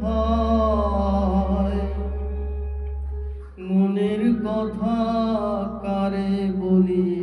হায় মনের কথা কারে বলিয়া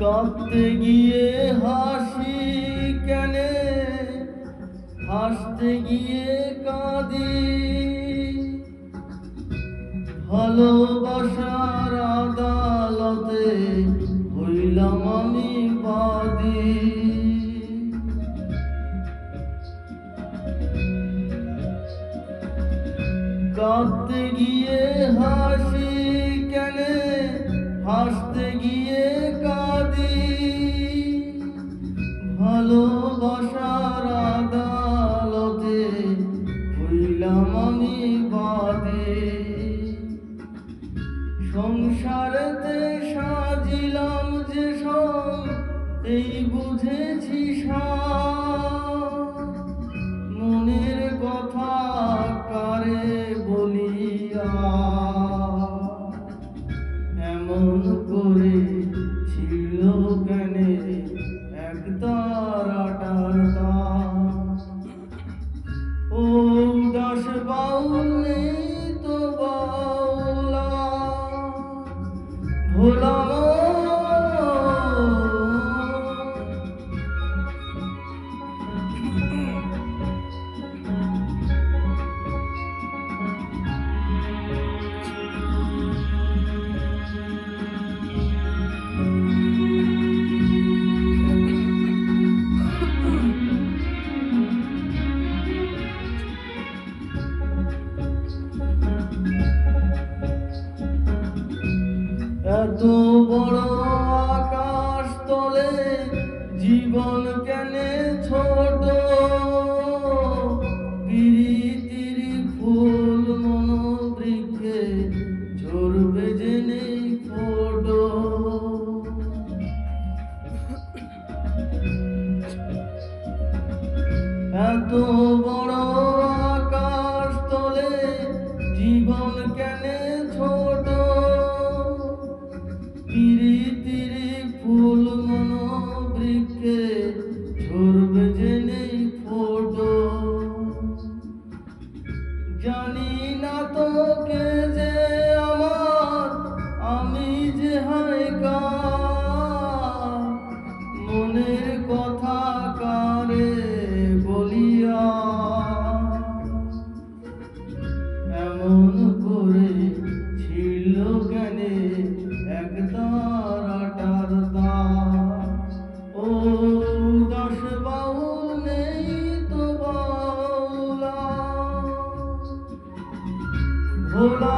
কাঁদতে গিয়ে হাসি কেনে? হাসতে গিয়ে কাঁদি। ভালোবাসার আদালতে হইলাম আমি বাদী। কাঁদতে গিয়ে হাসি কেনে? হাসতে হইলাম আমি বাদে সংসারেতে সাজিলাম যে সব এই 올라 এত বড় আকাশ তলে জীবন কেন ছোট। তিরি ফুল মন বৃক্ষে ঝরবে জেনে ফোট এত বড় আকাশ তলে জীবন Lord,